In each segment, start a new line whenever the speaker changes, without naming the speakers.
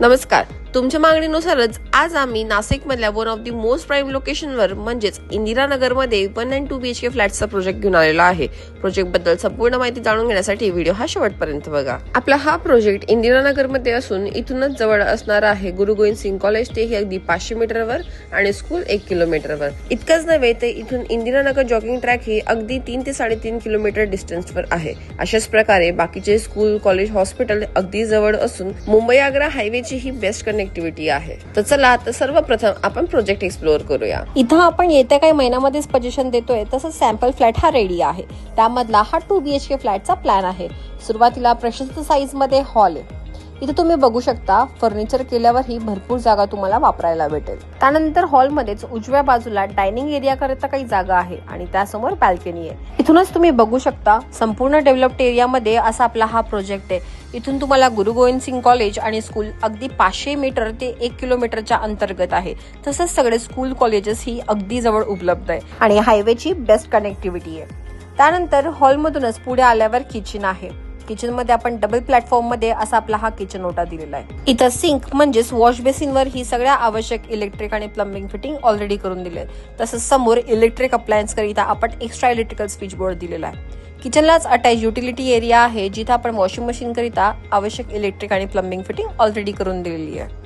नमस्कार. तुमच्या मागणीनुसारच आज आम्ही नाशिकमधल्या one of the most prime लोकेशनवर म्हणजेच इंदिरानगरमध्ये one and two B H K फ्लॅटचा project घेऊन आलेला आहे. प्रोजेक्टबद्दल संपूर्ण माहिती जाणून घेण्यासाठी व्हिडिओ हा शेवटपर्यंत बघा. आपला हा प्रोजेक्ट इंदिरानगरमध्ये असून इथूनच जवळ असणार आहे गुरु गोविंद सिंग कॉलेज. ते हे अगदी पाचशे मीटरवर आणि स्कूल एक किलोमीटरवर. इतकंच नव्हे तर इथून इंदिरानगर जॉगिंग ट्रॅक ही अगदी तीन ते साडेतीन किलोमीटर डिस्टन्सवर आहे. अशाच प्रकारे बाकीचे स्कूल कॉलेज हॉस्पिटल अगदी जवळ असून मुंबई आग्रा हायवेची ही बेस्ट कनेक्टिव्हिटी आहे. तर चला आता सर्वप्रथम आपण प्रोजेक्ट एक्सप्लोअर करूया.
इथं आपण येत्या काही महिन्यामध्येच पजेशन देतोय. तसंच सॅम्पल फ्लॅट हा रेडी आहे. त्यामधला हा टू बी एच के फ्लॅटचा प्लॅन आहे. सुरुवातीला प्रशस्त साईजमध्ये हॉल आहे. इथे तुम्ही बघू शकता फर्निचर केल्यावर ही भरपूर जागा तुम्हाला वापरायला भेटेल. त्यानंतर हॉलमध्येच उजव्या बाजूला डायनिंग एरिया करता काही जागा आहे आणि त्यासमोर बॅल्कनी आहे. इथूनच तुम्ही बघू शकता संपूर्ण डेव्हलप्ड एरियामध्ये असा आपला हा प्रोजेक्ट आहे. इथून तुम्हाला गुरु गोविंद सिंग कॉलेज आणि स्कूल अगदी पाचशे मीटर ते एक किलोमीटरच्या अंतर्गत आहे. तसंच सगळे स्कूल कॉलेजेस ही अगदी जवळ उपलब्ध आहे. आणि हायवेची बेस्ट कनेक्टिव्हिटी आहे. त्यानंतर हॉलमधूनच पुढे आल्यावर किचन आहे. किचनमध्ये आपण डबल प्लॅटफॉर्ममध्ये असा आपला हा किचन ओटा दिलेला आहे. इथं सिंक म्हणजेच वॉश बेसिनवर ही सगळ्या आवश्यक इलेक्ट्रिक आणि प्लंबिंग फिटिंग ऑलरेडी करून दिले तसंच समोर इलेक्ट्रिक अप्लायन्स करिता आपण एक्स्ट्रा इलेक्ट्रिकल स्विच बोर्ड दिलेला आहे. किचनलाच अटॅच युटिलिटी एरिया आहे जिथं आपण वॉशिंग मशीन करिता आवश्यक इलेक्ट्रिक आणि प्लंबिंग फिटिंग ऑलरेडी करून दिलेली आहे.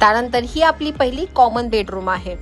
त्यानंतर ही आपली पहिली कॉमन बेडरूम आहे.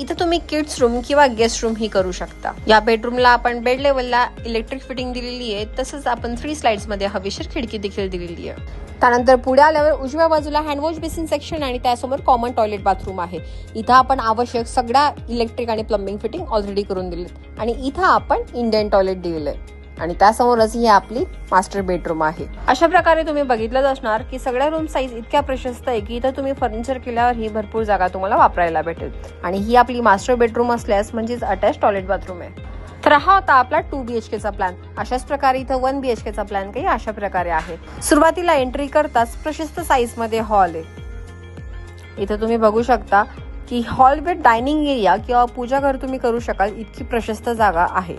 इथं तुम्ही किड्स रूम किंवा गेस्ट रूम ही करू शकता. या बेडरूमला आपण बेड लेवलला इलेक्ट्रिक फिटिंग दिलेली आहे तसंच आपण थ्री स्लाइड्समध्ये हवेशीर खिडकी देखील दिलेली आहे. त्यानंतर पुढे आल्यावर उजव्या बाजूला हँडवॉश बेसिन सेक्शन आणि त्यासमोर कॉमन टॉयलेट बाथरूम आहे. इथं आपण आवश्यक सगळ्या इलेक्ट्रिक आणि प्लंबिंग फिटिंग ऑलरेडी करून दिलेत. आणि इथं आपण इंडियन टॉयलेट दिलेलं आहे. आणि त्यासमोरच ही आपली मास्टर बेडरूम आहे. अशा प्रकारे तुम्ही बघितलंच असणार की सगळ्या रूम साईज इतक्या प्रशस्त आहे की इथं तुम्ही फर्निचर केल्यावर ही भरपूर जागा तुम्हाला वापरायला भेटेल. आणि ही आपली मास्टर बेडरूम असल्यास म्हणजेच अटॅच टॉयलेट बाथरूम आहे. तर हा होता आपला टू बी एच केचा प्लॅन अशाच प्रकारे इथं वन बी एच केचा प्लॅन काही अशा प्रकारे आहे. सुरुवातीला एंट्री करताच प्रशस्त साईजमध्ये हॉल आहे. इथं तुम्ही बघू शकता की हॉल विथ डायनिंग एरिया किंवा पूजा घर तुम्ही करू शकाल इतकी प्रशस्त जागा आहे.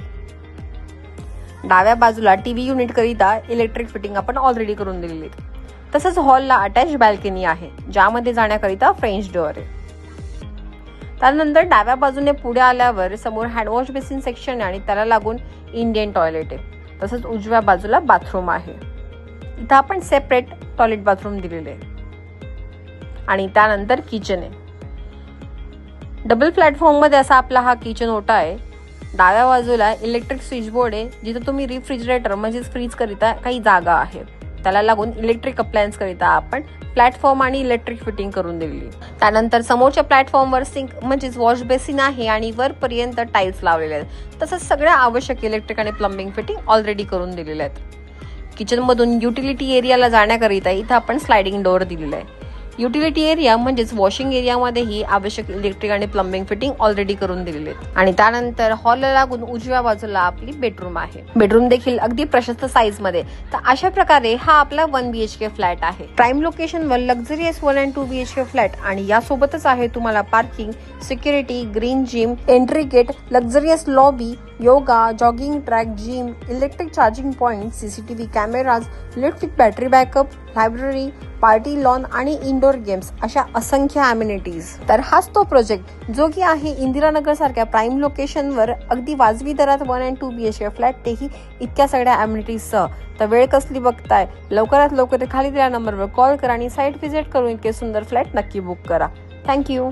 डाव्या बाजूला टीव्ही युनिट करिता इलेक्ट्रिक फिटिंग आपण ऑलरेडी करून दिलेली तसंच हॉलला अटॅच बॅल्कनी आहे ज्यामध्ये जाण्याकरिता फ्रेंच डोअर आहे. त्यानंतर डाव्या बाजूने पुढे आल्यावर समोर हँडवॉश बेसिन सेक्शन आहे आणि त्याला लागून इंडियन टॉयलेट आहे. तसंच उजव्या बाजूला बाथरूम आहे. इथं आपण सेपरेट टॉयलेट बाथरूम दिलेले आहे. आणि त्यानंतर किचन आहे. डबल प्लॅटफॉर्ममध्ये असा आपला हा किचन ओटा आहे. डाव्या बाजूला इलेक्ट्रिक स्विच बोर्ड आहे जिथं तुम्ही रिफ्रिजरेटर म्हणजेच फ्रीज करिता काही जागा आहे त्याला लागून इलेक्ट्रिक अप्लायन्स करिता आपण प्लॅटफॉर्म आणि इलेक्ट्रिक फिटिंग करून दिलेली त्यानंतर समोरच्या प्लॅटफॉर्मवर सिंक म्हणजेच वॉश बेसिन आहे आणि वरपर्यंत टाईल्स लावलेले आहेत. तसंच सगळ्या आवश्यक इलेक्ट्रिक आणि प्लंबिंग फिटिंग ऑलरेडी करून दिलेल्या आहेत. किचनमधून युटिलिटी एरियाला जाण्याकरिता इथं आपण स्लायडिंग डोअर दिलेला आहे. युटिलिटी एरिया म्हणजेच वॉशिंग एरियामध्येही आवश्यक इलेक्ट्रिक आणि प्लंबिंग फिटिंग ऑलरेडी करून दिलेले आहेत. आणि त्यानंतर हॉलला लागून उजव्या बाजूला आपली बेडरूम आहे. बेडरूम देखील अगदी प्रशस्त साईजमध्ये. तर अशा प्रकारे हा आपला one B H K flat आहे. प्राईम लोकेशनवर luxurious one and two B H K flat आणि यासोबतच आहे तुम्हाला parking security green gym entry gate luxurious lobby yoga jogging track gym electric charging point CCTV cameras electric battery backup library party lawn आणि indoor games अशा असंख्य amenities तर हाच तो प्रोजेक्ट जो की आहे इंदिरानगर सारख्या प्राईम लोकेशनवर अगदी वाजवी दरात one and two B H K flat तेही इतक्या सगळ्या अम्युनिटीजसह तर वेळ कसली बघताय? लवकरात लवकर खाली दिल्या नंबरवर कॉल करा आणि साईट व्हिजिट करून इतके सुंदर फ्लॅट नक्की बुक करा. थँक्यू